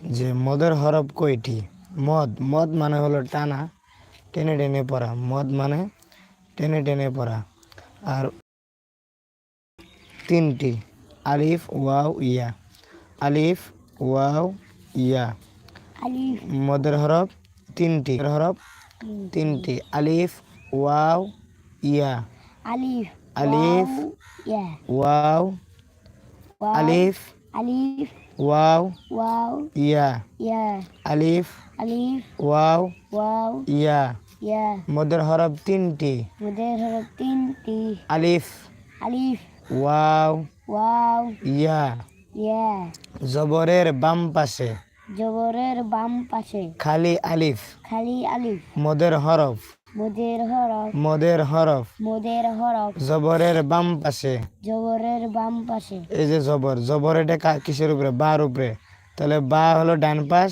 যে মদের হরফ কয়টি মদ মদ মানে হলো টানা টেনে টেনে পড়া। মদ মানে টেনে টেনে পড়া। আর তিনটি আলিফ ওয়াও ইয়া। আলিফ ওয়াও ইয়া। মদের হরফ তিনটি। হরফ তিনটি। আলিফ ওয়াও ইয়া। আলিফ আলিফ ওয়াও, আলিফ আলিফ ওয়াও ওয়াও ইয়া ইয়া আলিফ আলিফ ওয়াও ওয়াও ইয়া ইয়া মদের হরফ তিনটি মুদের হরফ তিনটি আলিফ আলিফ ওয়াও ওয়াও ইয়া ইয়া জবরের বাম পাশে জবরের বাম পাশে খালি আলিফ খালি আলিফ মদের হরফ মুদের হরফ। মদের হরফ। মুদের হরফ। জবরের বাম পাশে। জবরের বাম পাশে। এই যে জবর জবর এটা কিসের উপরে? বার উপরে। তাহলে বা হলো ডান পাশ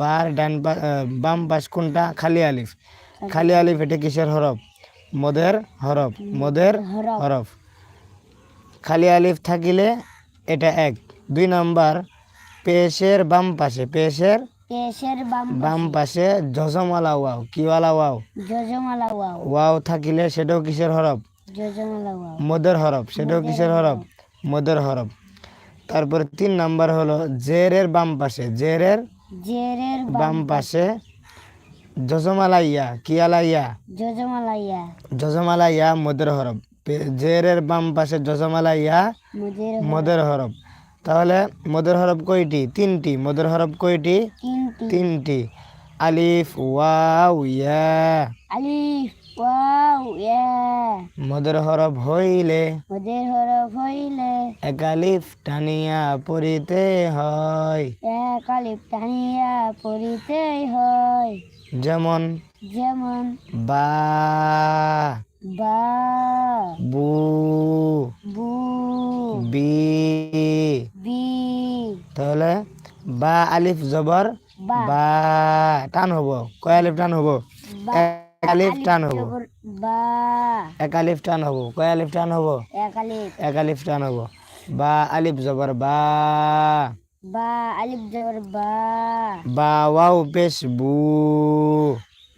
বার ডান পাশ বাম পাশ কোনটা? খালি আলিফ। খালি আলিফ এটা কিসের হরফ? মদের হরফ। মদের হরফ। হরফ। খালি আলিফ থাকিলে এটা এক। দুই নাম্বার পেশের বাম পাশে। পেশের পেশের বাম বাম পাশে জজমালা ওয়াও কিওয়ালা ওয়াও? জজমালা ওয়াও। ওয়াও থাকিলে সেটাও কিসের হরফ? জজমালা ওয়াও। মদের হরফ সেটাও কিসের হরফ? মদের হরফ। তারপরে তিন নাম্বার হলো জেরের বাম পাশে জেরের জেরের বাম পাশে জজমালা ইয়া ইয়া জজমালা ইয়া জজমালা ইয়া মদের হরফ। জেরের বাম পাশে জজমালা ইয়া মদের হরফ। তাহলে মদের হরফ কয়টি? তিনটি। মদের হরফ কয়টি? তিনটি। আলিফ ওয়াও ইয়া। আলিফ ওয়াও ইয়া। মদের হরফ হইলে। মুদের হরফ হইলে। এক আলিফ টানিয়া পড়িতে হয়। এক আলিফ টানিয়া পড়িতেই হয়। যেমন যেমন বা বা বু বু বি। বি। তাহলে বা আলিফ জবর বা টান হব। কয় আলিফ টান হব? এক আলিফ টান হব। বা। এক আলিফ টান হব। কয় আলিফ টান হব? এক আলিফ। এক আলিফ টান হব। বা আলিফ জবর বা। বা আলিফ জবর বা। বা ওয়াও পেশ বু।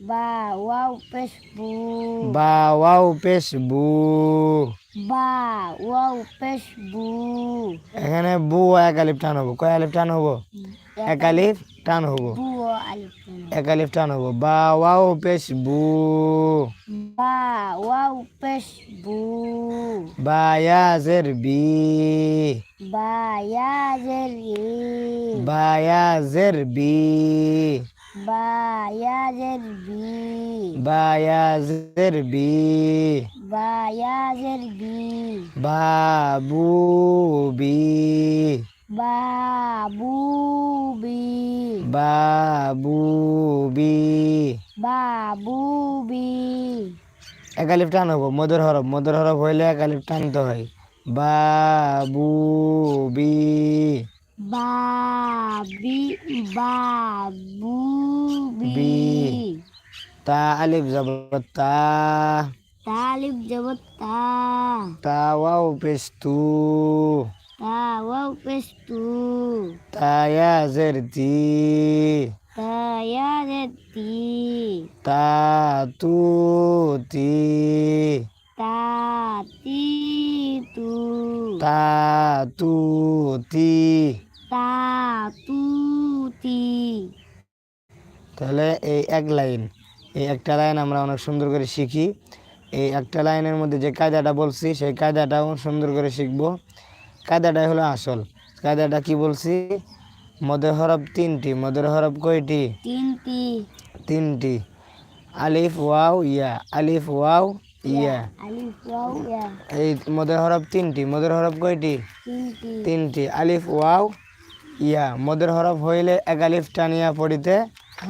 বা ওয়াও পেশ বু। বা ওয়াও পেশ বু। বা ওয়াও পেশ বু। এখানে বু এক আলিফ টান হব। কয় আলিফ টান হব? এক আলিফ টান হব। বু। এক আলিফ টান হব। বা ওয়াও পেশ বু। বা ওয়াও পেশ বু। বা ইয়াজের বি। বা ইয়াজের ই। বা ইয়াজের বি। বা ইয়াজের বি। বা ইয়াজের বি। বা বি বাবু বি। বাবু বি বাবু বি। Babubi. Babubi. Babubi. একালিপ টান হব মধুর হরব মধুর হরব হইলে একালিপ টান হয়। বাবুবি। বাবি বাবুবি। তা আলিপ যাব তা। তা আলিপ যাব তা। তা ওয়াও পেস্তু ইয়াজতি তা তু তি তা তি তু তা তু তি তা তু তি তাহলে এই এক লাইন এই একটা লাইন আমরা অনেক সুন্দর করে শিখি। এই একটা লাইনের মধ্যে যে কায়দাটা বলছি সেই কায়দাটাও সুন্দর করে শিখব। কায়দাটাই হলো আসল। কায়দাটা কি বলছি? মদের হরফ তিনটি। মদের হরফ কয়টি? তিনটি। তিনটি। আলিফ ওয়াও ইয়া। আলিফ ওয়াও ইয়া। ইয়া। এই মদের হরফ তিনটি। মদের হরফ কয়টি? তিনটি। আলিফ ওয়াও ইয়া। মদের হরফ হইলে এক আলিফ টানিয়া পড়িতে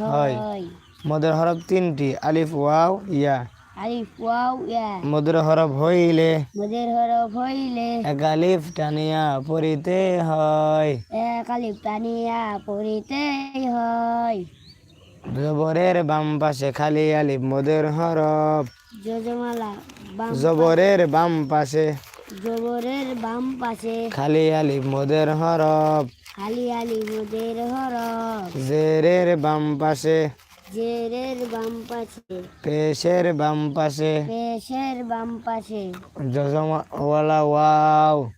হয়। হয়। মদের হরফ তিনটি। আলিফ ওয়াও ইয়া। আলিফ ওয়াও ইয়া। মদের হরফ হইলে। মদের হরফ হইলে। এক আলিফ টানিয়া পড়িতে হয়। এক আলিফ টানিয়া পড়িতেই হয়। জবরের বাম পাশে খালি আলিফ মদের হরফ। যোজমালা জবরের বাম পাশে। জবরের বাম পাশে। খালি আলিফ মদের হরফ। হালি হালি মোদের হরফ। জেরের বাম পাশে। জেরের বাম পাশে। পেশের বাম পাশে। পেশের বাম পাশে। জজমাওয়ালা ওয়াও।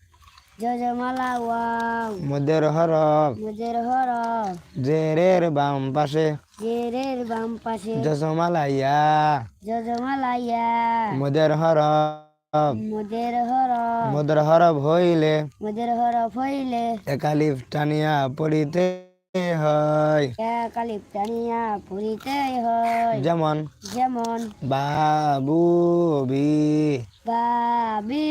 যজমালা ওয়াও। মদের হরফ। মোদের হরফ। জেরের বাম পাশে। জেরের বাম পাশে। জজমালা ইয়া যজমালা ইয়া মদের হরফ। মোদের হরফ। মদের হরফ হইলে মোদের হরফ হইলে। একালিফ টানিয়া পড়িতে হয়। হয়। যেমন যেমন বাবু বি বাবি।